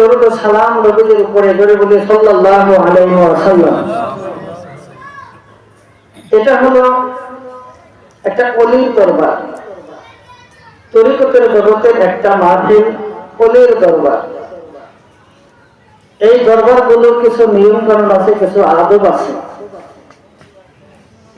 দরুদ ও সালাম উপরে সাল্লাল্লাহু আলাইহি ওয়াসাল্লাম। এটা হলো একটা অলির দরবার। তরিকতের জগতের একটা মাহফিল অলির দরবার। এই দরবারগুলোর কিছু নিয়ম কানুন আছে, কিছু আদব আছে।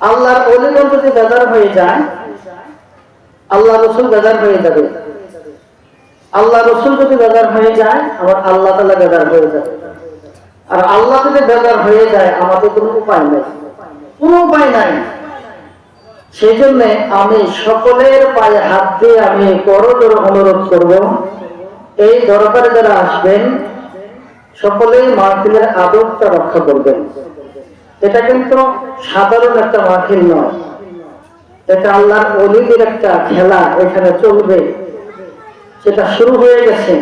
আল্লাহর অলিগণ যদি বেজার হয়ে যায়, আল্লাহ রসুল বেজার হয়ে যাবে। আল্লাহ রসুল যদি বেজার হয়ে যায়, আমার আল্লাহ তালা বেজার হয়ে যাবে। আর আল্লাহ যদি বেজার হয়ে যায়, আমাদের কোনো উপায় নেই। কোনো উপায় নাই। সেই জন্য আমি সকলের পায়ে হাত দিয়ে আমি করজোর অনুরোধ করব। এই দরবারে যারা আসবেন, সকলেই মাহফিলের আদবটা রক্ষা করবেন। এটা কিন্তু সাধারণ একটা মাহফিল নয়। এটা আল্লাহর অলিদের একটা খেলা, এখানে চলবে। সেটা শুরু হয়ে গেছে।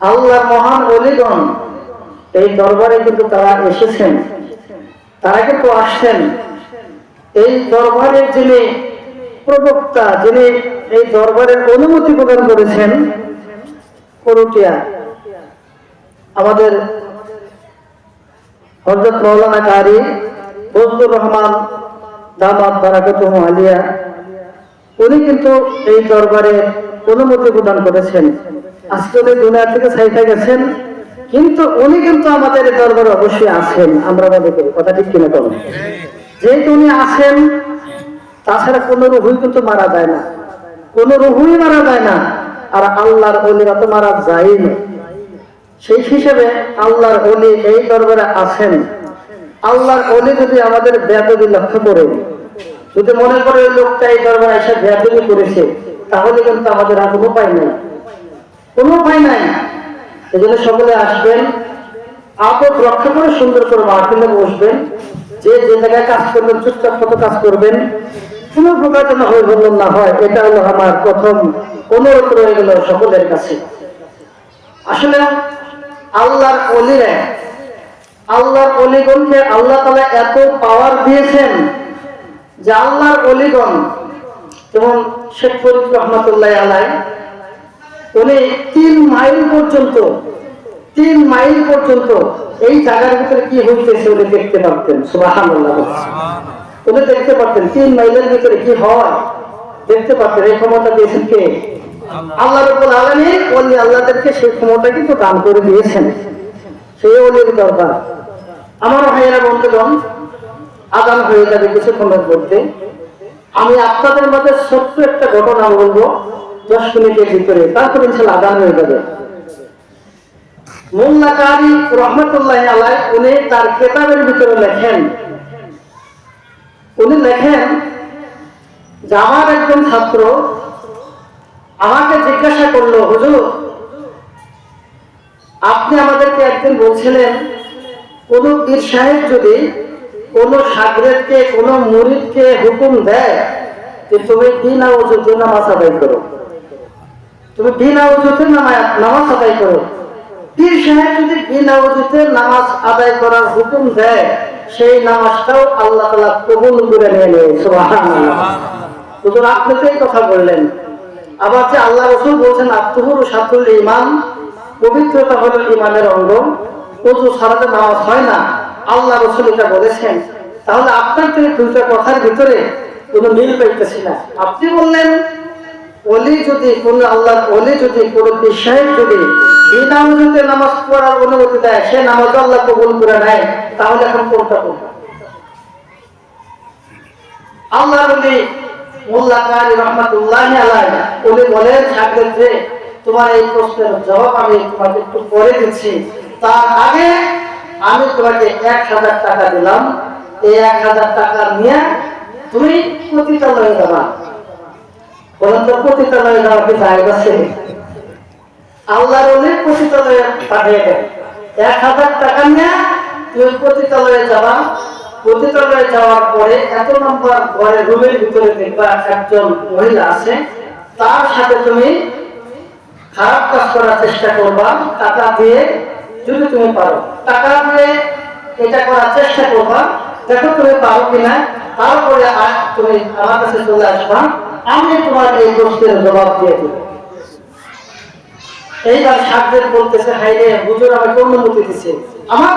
আল্লাহ মহান অলিগণ এই দরবারে কিন্তু তারা এসেছেন। তারা কিন্তু আসছেন। এই দরবারের যিনি প্রবক্তা, যিনি এই দরবারের অনুমতি প্রদান করেছেন করুটিয়া আমাদের হজরত মৌলানা কারি ফজলুর রহমান দামাত বারাকাতুহ আলিয়া, উনি কিন্তু এই দরবারে অনুমতি প্রদান করেছেন। আজকে দুনিয়া থেকে সাইতে গেছেন। কিন্তু উনি কিন্তু আমাদের দরবারে অবশ্যই আছেন। আমরা মনে করি কথা ঠিক কিনা কম যেহেতু উনি আছেন, তাছাড়া কোনো রুহুই কিন্তু মারা যায় না। কোনো রুহুই মারা যায় না। আর আল্লাহর অলিরা তো মারা যায় না। সেই হিসেবে আল্লাহর অলি এই দরবারে আছেন। আল্লাহর অলি যদি আমাদের ব্যাপী লক্ষ্য করে, যদি মনে করে লোকটা এই দরবারে এসে ব্যাপী করেছে তাহলে কিন্তু আমাদের আর কোনো উপায় নাই। কোনো উপায় নাই। এই জন্য সকলে আসবেন, আপদ রক্ষা করে সুন্দর করে মাহফিলে বসবেন। যে যে জায়গায় কাজ করবেন, চুপচাপ মতো কাজ করবেন। কোনো প্রকার যেন হয়ে বললেন না হয়, এটা হলো আমার প্রথম অনুরোধ রয়ে গেল সকলের কাছে। আসলে আল্লাহর অলিরা, আল্লাহর অলিগণকে আল্লাহ তালা এত পাওয়ার দিয়েছেন যে আল্লাহর অলিগণ যেমন শেখ ফরিদ রহমতুল্লাহ আলাই উনি তিন মাইল পর্যন্ত তিন মাইল পর্যন্ত এই জায়গার ভিতরে কি হইতেছে উনি দেখতে পারতেন সুবাহান উনি দেখতে পারতেন তিন মাইলের ভিতরে কি হয়? দেখতে পারতেন এই ক্ষমতা দিয়েছেন কে? আল্লাহ। রব্বুল আলামিন ওলি আল্লাহদেরকে সেই ক্ষমতা কিন্তু দান করে দিয়েছেন। সেই অলির দরকার আমার ভাইয়েরা বন্ধুগণ আদান হয়ে যাবে কিছুক্ষণের মধ্যে। আমি আপনাদের মধ্যে ছোট্ট একটা ঘটনা বলব। দশ মিনিটের ভিতরে। তারপর আদান হয়ে যাবে। রহমতুল্লাহ আলাই উনি তার কেতাবের ভিতরে লেখেন। উনি লেখেন, যে আমার একজন ছাত্র আমাকে জিজ্ঞাসা করল, হুজুর, আপনি আমাদেরকে একদিন বলছিলেন কোন পীর সাহেব যদি কোন সাগরেদকে কোন মুরিদকে হুকুম দেয় যে তুমি বিনা ওজুতে নামাজ আদায় করো। তুমি বিনা ওজুতে নামাজ আদায় করো। পীর সাহেব যদি বিনা ওজুতে নামাজ আদায় করার হুকুম দেয়, সেই নামাজটাও আল্লাহ তালা কবুল করে নিয়ে নেয় আপনি তো এই কথা বললেন। আবার যে আল্লাহ রসুল বলছেন, আত্মহুর সাতুল ইমান পবিত্রতা হল ইমানের অঙ্গ। অজু সারাতে নামাজ হয় না। আল্লাহ রসুল এটা বলেছেন। তাহলে আপনার থেকে দুইটা কথার ভিতরে কোনো মিল পাইতেছি না। আপনি বললেন অলি যদি কোন আল্লাহ অলি যদি কোন বিশ্বাস যদি বিনা উজুতে নামাজ পড়ার অনুমতি দেয়, সে নামাজ আল্লাহ কবুল করে নেয়, তাহলে এখন কোনটা করব? আল্লাহ বলি মোল্লা কারি রহমাতুল্লাহ আলাই উনি বলেন থাকবেন যে, তোমার এই প্রশ্নের জবাব আমি তোমাকে একটু পরে দিচ্ছি। তার আগে আমি তোমাকে এক হাজার টাকা দিলাম। এই এক হাজার টাকা নিয়ে তুমি পতিতালয়ে যাবা। বলেন তো, পতিতালয়ে যাওয়ার কি জায়গা আছে? আল্লাহর অনেক পতিতালয়ে পাঠিয়ে দেন এক হাজার টাকা নিয়ে তুমি পতিতালয়ে যাবা। পতিতালয়ে যাওয়ার পরে এত নম্বর ঘরে রুমের ভিতরে দেখবা একজন মহিলা আছে। তার সাথে তুমি খারাপ কাজ করার চেষ্টা করবা, টাকা দিয়ে যদি তুমি পারো। টাকা দিয়ে এটা করার চেষ্টা করবা। দেখো তুমি পারো কিনা। তারপরে তুমি আমার কাছে চলে আসবা। আমি তোমার এই প্রশ্নের জবাব দিয়ে দেবো। এইবার বলতেছে হাই রে, হুজুর আমাকে অনুমতি আমার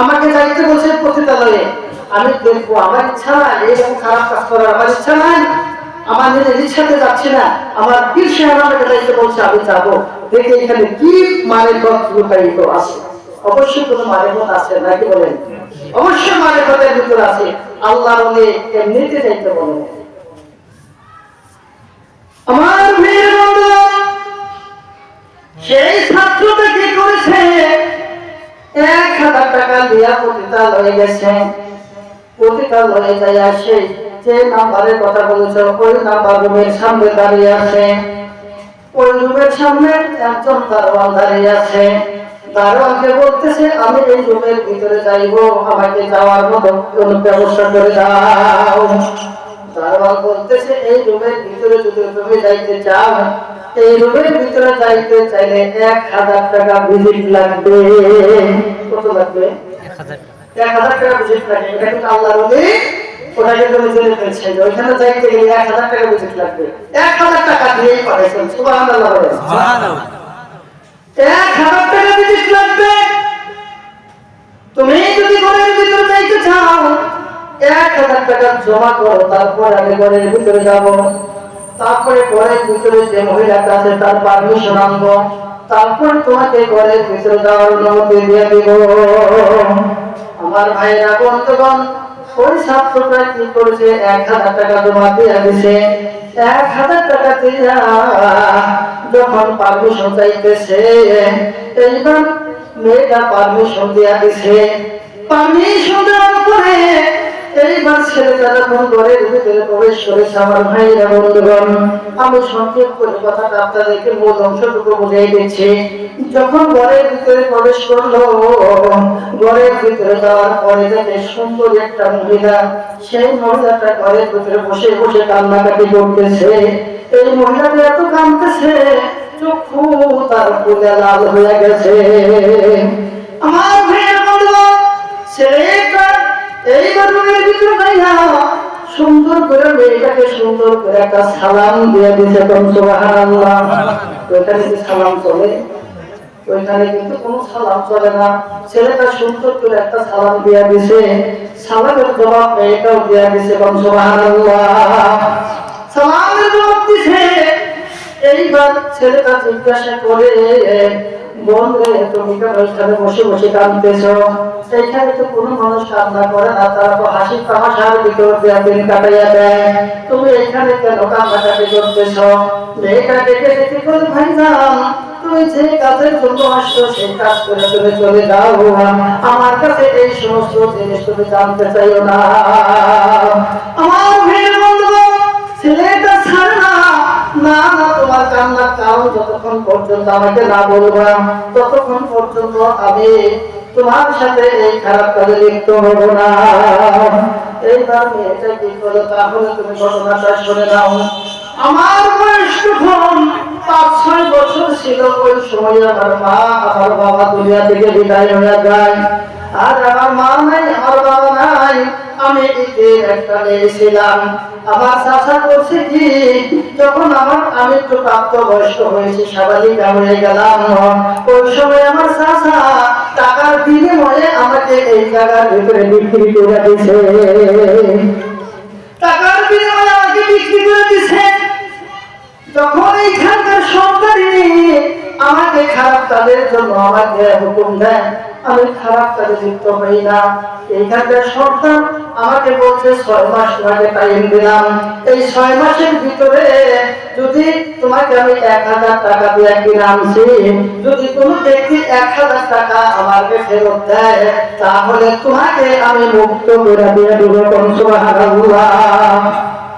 আমাকে যাইতে বলছে আমি দেখব, আমার ইচ্ছা নাই খারাপ কাজ করার আমার ইচ্ছা নাই। আমার নিজের ইচ্ছাতে যাচ্ছি না, আমার পীর সাহেব আমাকে বলছে, আমি যাব। দেখে এখানে কি মানে লুকায়িত আছে। অবশ্যই কোনো মানে মত আছে, নাকি বলেন? অবশ্যই ভিতরে আছে। আল্লাহর বলে এমনিতে যাইতে বলেন আমার মেয়ের সেই ছাত্রটা কি করেছে? এক হাজার টাকা দিয়া হয়ে গেছে। পতিতাল হয়ে যায় আসে যে নাম্বারের কথা বলেছ ওই নাম্বার রুমের সামনে দাঁড়িয়ে আছে। ওই রুমের সামনে একজন দারোয়ান দাঁড়িয়ে আছে। দারোয়ানকে বলতেছে আমি এই রুমের ভিতরে যাইবো আমাকে যাওয়ার মতো কোনো ব্যবস্থা করে দাও। দারোয়ান বলতেছে এই রুমের ভিতরে যদি তুমি যাইতে চাও এই রুমের ভিতরে যাইতে চাইলে এক হাজার টাকা ভিজিট লাগবে। কত লাগবে? এক হাজার টাকা। ভিজিট লাগবে। এটা কিন্তু আল্লাহ রবি ওটাকে তুমি জেনে ফেলছে ওইখানে যাইতে গেলে এক হাজার টাকা ভিজিট লাগবে। এক হাজার টাকা দিয়েই পাঠাইছেন সুবাহ এক হাজার টাকা ভিজিট লাগবে। তুমি যদি ঘরের ভিতরে যাইতে চাও এক হাজার টাকা জমা করো তারপর আমি ঘরের ভিতরে যাব। তারপরে ঘরের ভিতরে যে মহিলাটা আছে তার পারমিশন আনব। তারপর তোমাকে ঘরের ভিতরে যাওয়ার অনুমতি দিয়ে দিব। আমার ভাইরা বন্ধুগণ ওই ছাত্রটা কি করেছে? এক হাজার টাকা জমা দিয়ে দিছে। এক হাজার টাকা দিয়া যখন পারমিশন চাইতেছে, এইবার মেয়েটা পারমিশন দিয়া দিছে। পারমিশন দেওয়ার পরে এইবার ছেলেটা যখন ঘরের ভিতরে প্রবেশ করেছে আমার ভাইরা বন্ধুগণ, আমি সংক্ষেপ করে কথাটা আপনাদেরকে মূল অংশটুকু বুঝিয়ে দিচ্ছি। যখন ঘরের ভিতরে প্রবেশ করল, ঘরের ভিতরে যাওয়ার পরে দেখে সুন্দর একটা মহিলা, সেই মহিলাটা ঘরের ভিতরে বসে বসে কান্নাকাটি করতেছে। এই মহিলাটা এত কাঁদতেছে, চক্ষু তার ফুলে লাল হয়ে গেছে। আমার ভাইয়ের বন্ধুগণ ছেলেটা এইবার রুমের ভিতরে যাইয়া সুন্দর করে মেয়েটাকে সুন্দর করে একটা সালাম দিয়ে দিছে কোন সুবহানাল্লাহ। ওইখানে কি সালাম চলে, ওইখানে কিন্তু কোনো সালাম চলে না। ছেলেটা সুন্দর করে একটা সালাম দিয়ে দিছে। সালামের জবাব মেয়েটাও দিয়ে দিছে কোন সুবহানাল্লাহ। সালামের জবাব দিছে। এইবার ছেলেটা জিজ্ঞাসা করে কেন বসে বসে কাঁদতেছ সেইখানে তো কোনো মানুষ কান্না করে না হাসি তামাশার ভিতর দিয়ে দিন কাটাইয়া দেয়। তুমি এখানে কেন কান্নাকাটি করতেছ? মেয়েটা করে ভাই যান তুমি যে কাজের জন্য আসছো, সেই কাজ করে তুমি চলে যাও। আমার কাছে এই সমস্ত জিনিস তুমি জানতে চাইও না। আমার ভাইয়ের বন্ধুগণ ছেলেটা না। না তোমার কারণ যতক্ষণ পর্যন্ত আমাকে না বলবা, ততক্ষণ পর্যন্ত আমি তোমার সাথে এই খারাপ কাজে লিপ্ত হব না। এইবার মেয়েটা কি করো? তাহলে তুমি ঘটনাটা শুনে নাও। আমার বয়স তখন পাঁচ, ছয় বছর ছিল ওই সময় আমার মা আমার বাবা দুনিয়া থেকে বিদায় হয়ে যায়। আর আমার মা নাই, আমার বাবা নাই। ওই সময় আমার টাকার বিনিময়ে আমাকে এই জায়গার ভিতরে বিক্রি করে দিছে টাকার বিনিময়ে আমাকে বিক্রি করে দিছে যখন এইখানকার সরকারি আমাকে খারাপ কাজের জন্য আমাকে হুকুম দেয় আমি খারাপ কাজে লিপ্ত হই না। এইখানকার সরকার আমাকে বলছে, ছয় মাস তোমাকে টাইম দিলাম। এই ছয় মাসের ভিতরে যদি তোমাকে আমি এক হাজার টাকা দিয়ে আনছি যদি কোনো ব্যক্তি এক হাজার টাকা আমাকে ফেরত দেয়, তাহলে তোমাকে আমি মুক্ত করে দিয়ে দেবো। কনসুবাহ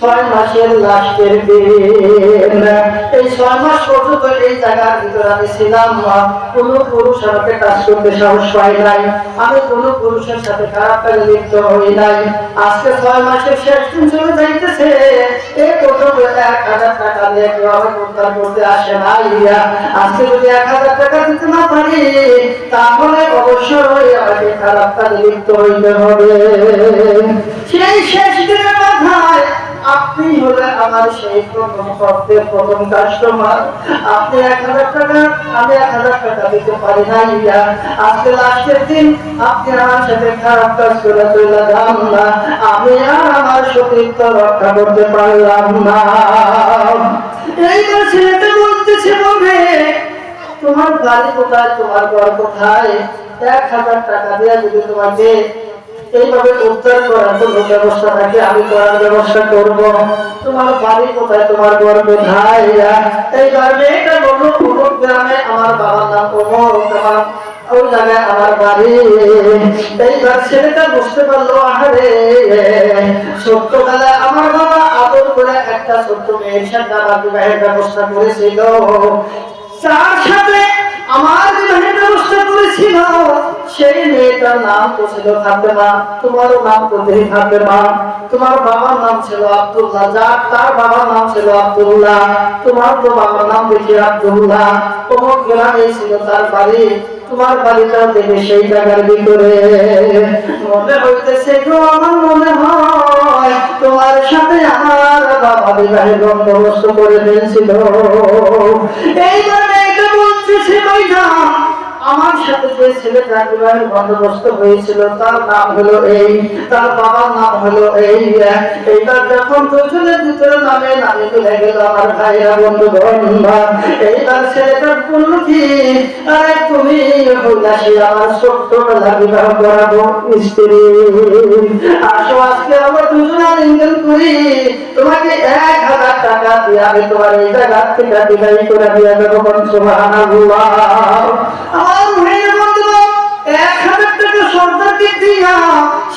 ছয় মাসের পর্যন্ত এই জায়গার ভিতরে আমি ছিলাম না। কোনো কাজ করতে সাহস পাই নাই। আমি কোনো পুরুষের সাথে খারাপ লিপ্ত হই নাই। আজকে ছয় মাসের শেষ দিন চলে যাইতেছে। এই প্রথম এক হাজার টাকা কেউ উদ্ধার করতে আসে না ইয়া আজকে যদি এক হাজার টাকা দিতে না পারি, তাহলে অবশ্যই আমাকে খারাপ কাজে লিপ্ত হইতে হবে। সেই শেষ দিনের মাথায় আপনি হলেন আমার সেই প্রথম কাস্টমার আপনি এক হাজার টাকা, আমি এক হাজার টাকা দিতে পারি না ইয়া। আজকে লাস্টের দিন, আপনি আমার সাথে খারাপ কাজ করে চলে যান না। আমি আর আমার সতীর্থ রক্ষা করতে পারলাম না। এইবার ছেলেটা বলতেছে বলে, তোমার গাড়ি কোথায়? তোমার ঘর কোথায়? এক হাজার টাকা দিয়ে যদি তোমাকে এইভাবে উদ্ধার করার কোনো ব্যবস্থা থাকে? আমি করার ব্যবস্থা করব। তোমার বাড়ি কোথায়? তোমার ঘর কোথায় এইবার মেয়েটা বলল অমুক গ্রামে আমার বাবার নাম অমর তোমার আমার বাড়ি। এইবার ছেলেটা বুঝতে পারল, আহারে আমার বাবা আদর করে একটা ছোট্ট মেয়ের সাথে আমার বিবাহের ব্যবস্থা করেছিল। যার সাথে আমার বিবাহের ব্যবস্থা করেছিল। সেই মেয়েটার নাম তো ছিল ফাতেমা। তোমারও নাম তো দেহি ফাতেমা। তোমার বাবার নাম ছিল আব্দুল্লাহ। তার বাবার নাম ছিল আব্দুল্লাহ। তোমার তো বাবার নাম দেখি আব্দুল্লাহ। তোমার গ্রামে ছিল তার বাড়ি। তোমার বাড়িটাও দেখে সেই জায়গার ভিতরে। মনে হইতেছে গো, আমার মনে হয় তোমার সাথে আমার বাবা বন্দোবস্ত করে ফেলছিল। এইবার এটা বলতেছে ভাইরা আমার সাথে যে ছেলেটা বিবাহের বন্দোবস্ত হয়েছিল, তার নাম হলো এই, তার বাবার নাম হলো এই এইবার যখন দুজনের ভিতরে নামে নামে মিলে গেল আমার ভাইরা, বন্ধু বান্ধব এইবার ছেলেটা বলল কি, আরে তুমি আমার বিবাহ করাবো স্ত্রী আসো আজকে আমরা দুজনে করি। তোমাকে এক হাজার টাকা দিয়ে আমি তোমার এই জায়গা থেকে বিদায় করে দিয়ে দেবো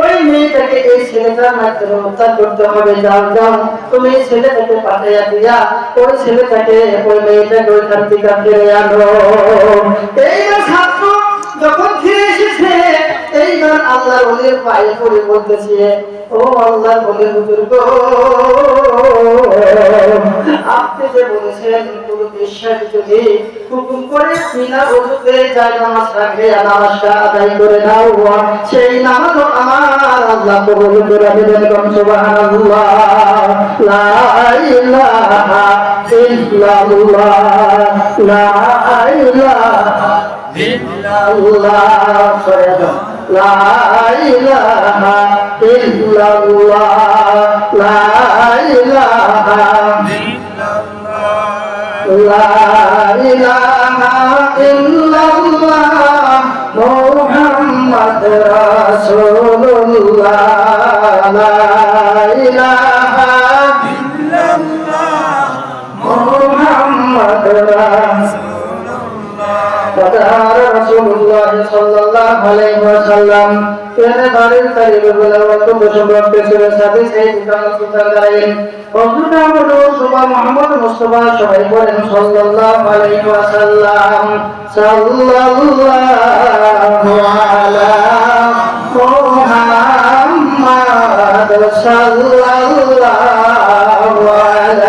ওই মেয়েটাকে এই ছেলেটার উদ্ধার করতে হবে তুমি এই ছেলেটাকে পাঠাইয়া দিয়া, ওই ছেলেটাকে ওই আনো। এইবার ছাত্র যখন ফিরে এসেছে, এইবার আল্লাহ বলির পায়ে পড়ে বলতেছে, ও আল্লাহ বলে হুজুর গো, আপনি যে বলেছেন কোন সেই নামাজ আমার আল্লাহ কবুল করে দেবেন কম সুবহানাল্লাহ। লা ইলাহা ইল্লাল্লাহ। লা ইলাহা ইল্লাল্লাহ। লা ইলাহা লা লা ইলাহা ইল্লাল্লাহ মুহাম্মদ রাসূলুল্লাহ লা ইলাহা মুহাম্মদ রাসূলুল্লাহ فدار رسول الله صلى الله عليه وسلم তিনি বাড়ির তারিখে বেলাওয়াত বসবাস পেছনে সাথে সেই দোকান সুতার দাঁড়াইলেন বন্ধুটা সুবা মোহাম্মদ মুস্তফা সবাই বলেন সাল্লাল্লাহু আলাইহি ওয়াসাল্লাম সাল্লাল্লাহু আলা মুহাম্মদ সাল্লাল্লাহু আলাইহি